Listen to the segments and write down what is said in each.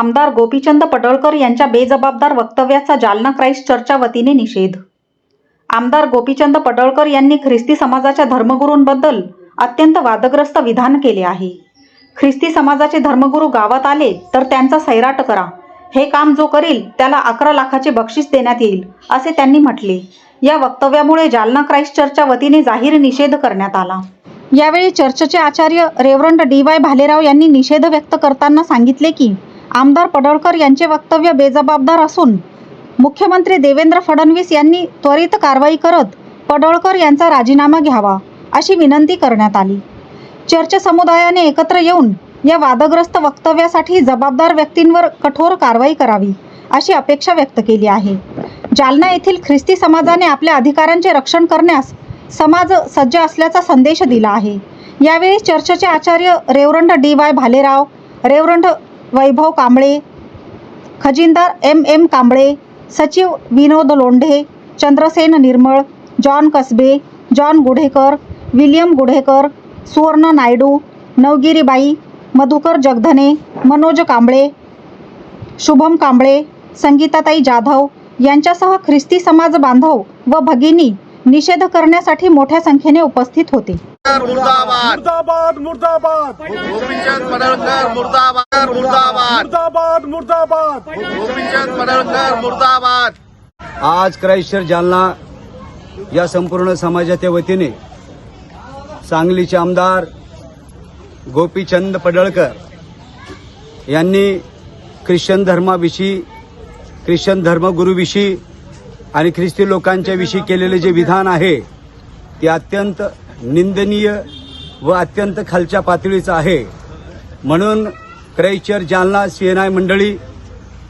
आमदार गोपीचंद पडळकर यांच्या बेजबाबदार वक्तव्याचा जालना क्राईस्ट चर्चच्या वतीने निषेध. आमदार गोपीचंद पडळकर यांनी ख्रिस्ती समाजाच्या धर्मगुरूंबद्दल अत्यंत वादग्रस्त विधान केले आहे. ख्रिस्ती समाजाचे धर्मगुरू गावात आले तर त्यांचा सैराट करा. हे काम जो करील त्याला अकरा लाखाचे बक्षीस देण्यात येईल असे त्यांनी म्हटले. या वक्तव्यामुळे जालना क्राईस्ट चर्चच्या वतीने जाहीर निषेध करण्यात आला. यावेळी चर्चचे आचार्य रेवरंड डी वाय भालेराव यांनी निषेध व्यक्त करताना सांगितले की आमदार पडळकर यांचे वक्तव्य बेजबाबदार असून मुख्यमंत्री देवेंद्र फडणवीस यांनी त्वरित कारवाई करत पडळकर यांचा राजीनामा घ्यावा अशी विनंती करण्यात आली. चर्च समुदायाने एकत्र येऊन या वादग्रस्त वक्तव्यासाठी जबाबदार व्यक्तींवर कठोर कारवाई करावी अशी अपेक्षा व्यक्त केली आहे. जालना येथील ख्रिस्ती समाजाने आपल्या अधिकारांचे रक्षण करण्यास समाज सज्ज असल्याचा संदेश दिला आहे. यावेळी चर्चचे आचार्य reverend D Y Bhalerao reverend Vaibhav Kamble खजिनदार M M Kamble सचिव Vinod Londhe Chandrasen Nirmal John Kasbe John Gudhekar William Gudhekar Suvarna Naidu Navgiribai Madhukar Jagdhane Manoj Kamble Shubham Kamble संगीताताई Jadhav यांच्यासह ख्रिस्ती समाज बांधव व भगिनी निषेध करण्यासाठी मोठ्या संख्येने उपस्थित होते. मुर्दाबाद. मुर्दाबाद मुर्दाबाद. गोपीचंद पडळकर मुर्दाबाद. मुर्दाबाद मुर्दाबाद मुर्दाबाद. गोपीचंद पडळकर मुर्दाबाद. आज क्राईस्टर जालना या संपूर्ण समाजाच्या वतीने सांगलीचे आमदार गोपीचंद पडळकर यांनी ख्रिश्चन धर्माविषयी ख्रिश्चन धर्मगुरूविषयी आणि ख्रिस्ती लोकांच्या विषयी केलेले जे विधान आहे ते अत्यंत निंदनीय व अत्यंत खालच्या पातळीचं आहे. म्हणून क्रैचर जालना सीएनआय मंडळी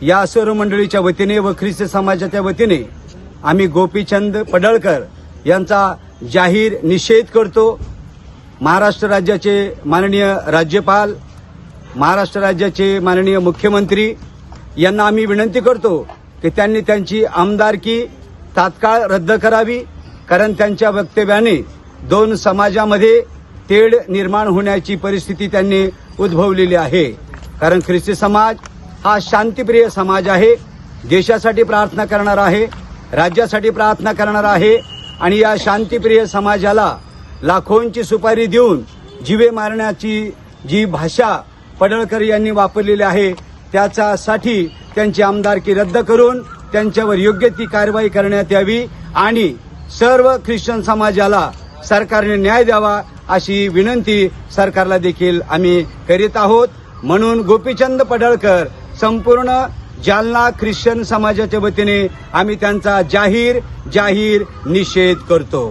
या सर्व मंडळीच्या वतीने व ख्रिस्त समाजाच्या वतीने आम्ही गोपीचंद पडळकर यांचा जाहीर निषेध करतो. महाराष्ट्र राज्याचे माननीय राज्यपाल महाराष्ट्र राज्याचे माननीय मुख्यमंत्री यांना आम्ही विनंती करतो की त्यांनी त्यांची आमदारकी तात्काळ रद्द करावी. कारण त्यांच्या वक्तव्याने दोन समाजामध्ये तेढ निर्माण होण्याची परिस्थिती त्यांनी उद्भवलेली आहे. कारण ख्रिस्ती समाज हा शांतिप्रिय समाज आहे. देशासाठी प्रार्थना करणार आहे राज्यासाठी प्रार्थना करणार आहे आणि या शांतिप्रिय समाजाला लाखोंची सुपारी देऊन जीवे मारण्याची जी भाषा पडळकर यांनी वापरलेली आहे त्याच्यासाठी त्यांची आमदारकी रद्द करून त्यांच्यावर योग्य ती कारवाई करण्यात यावी आणि सर्व ख्रिश्चन समाजाला सरकारने न्याय द्यावा अशी विनंती सरकारला देखील आम्ही करीत आहोत. म्हणून गोपीचंद पडळकर संपूर्ण जालना ख्रिश्चन समाजाच्या वतीने आम्ही त्यांचा जाहीर जाहीर निषेध करतो.